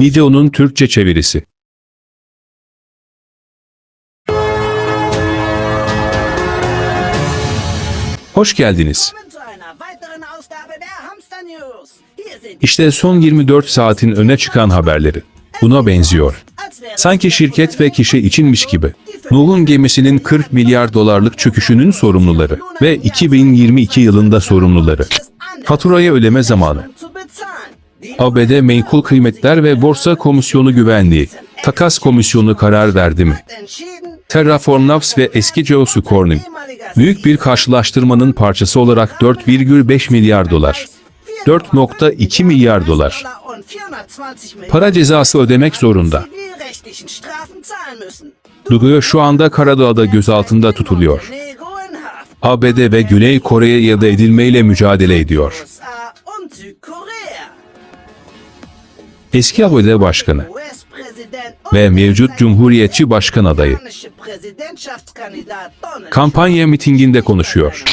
Videonun Türkçe çevirisi. Hoş geldiniz. İşte son 24 saatin öne çıkan haberleri. Buna benziyor. Sanki şirket ve kişi içinmiş gibi. Nuh'un gemisinin 40 milyar dolarlık çöküşünün sorumluları ve 2022 yılında sorumluları. Faturayı ödeme zamanı. ABD Menkul Kıymetler ve Borsa Komisyonu Güvenliği, Takas Komisyonu karar verdi mi? Terraform Labs ve eski Geosucorning, ehemaliger büyük bir karşılaştırmanın parçası olarak 4,5 milyar dolar, 4.2 milyar dolar und 420 Millionen para cezası ödemek zorunda. Duguyo şu anda Karadağ'da gözaltında tutuluyor. ABD ve Güney Kore'ye ya da edilmeyle mücadele ediyor. Eski ABD Başkanı ve mevcut Cumhuriyetçi Başkan adayı kampanya mitinginde konuşuyor.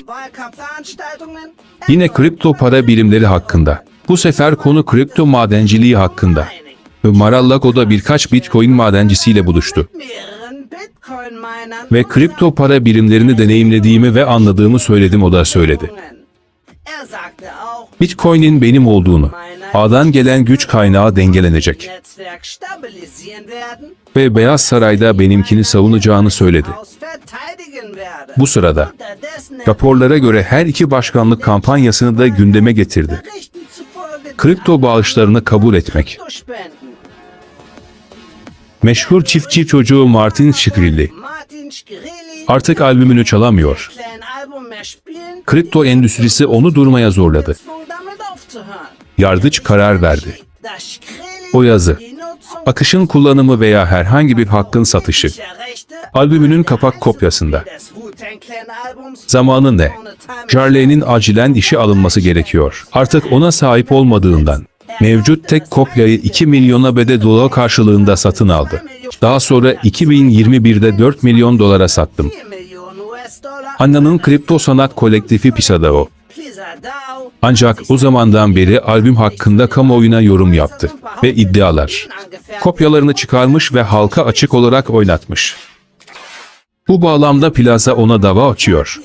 Yine kripto para birimleri hakkında. Bu sefer konu kripto madenciliği hakkında. Mar-a-Lago'da birkaç bitcoin madencisiyle buluştu. Ve kripto para birimlerini deneyimlediğimi ve anladığımı söyledim o da söyledi. Bitcoin'in benim olduğunu, ağdan gelen güç kaynağı dengelenecek ve Beyaz Saray'da benimkini savunacağını söyledi. Bu sırada raporlara göre her iki başkanlık kampanyasını da gündeme getirdi. Kripto bağışlarını kabul etmek. Meşhur çiftçi çocuğu Martin Shkreli artık albümünü çalamıyor. Kripto endüstrisi onu durmaya zorladı. Yargıç karar verdi. O yazı, akışın kullanımı veya herhangi bir hakkın satışı, albümünün kapak kopyasında. Zamanı ne? Jarley'nin acilen işe alınması gerekiyor. Artık ona sahip olmadığından. Mevcut tek kopyayı 2 milyona bede dolar karşılığında satın aldı. Daha sonra 2021'de 4 milyon dolara sattım. 4 Millionen US-Dollar Anna'nın kripto sanat kolektifi Pisadao. Pisadao Ancak o zamandan beri albüm hakkında kamuoyuna yorum yaptı ve iddialar. Kopyalarını çıkarmış ve halka açık olarak oynatmış. Bu bağlamda Plaza ona dava açıyor.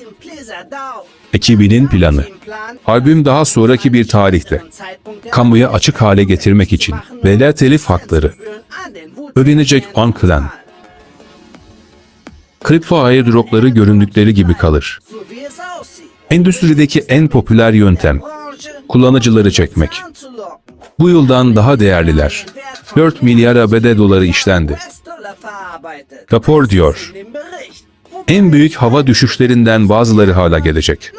Ekibinin planı. Plan Albüm daha sonraki bir tarihte kamuya açık hale getirmek için veya telif hakları ödenecek On Clan. Kripto airdropları göründükleri gibi kalır. Endüstrideki en popüler yöntem kullanıcıları çekmek. Bu yıldan daha değerliler. 4 milyar ABD doları işlendi. Rapor diyor. En büyük hava düşüşlerinden bazıları hala gelecek.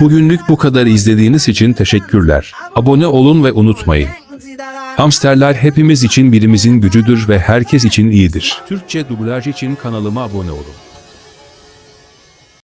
Bugünlük bu kadar izlediğiniz için teşekkürler. Abone olun ve unutmayın. Hamsterler hepimiz için birimizin gücüdür ve herkes için iyidir. Türkçe dublaj için kanalıma abone olun.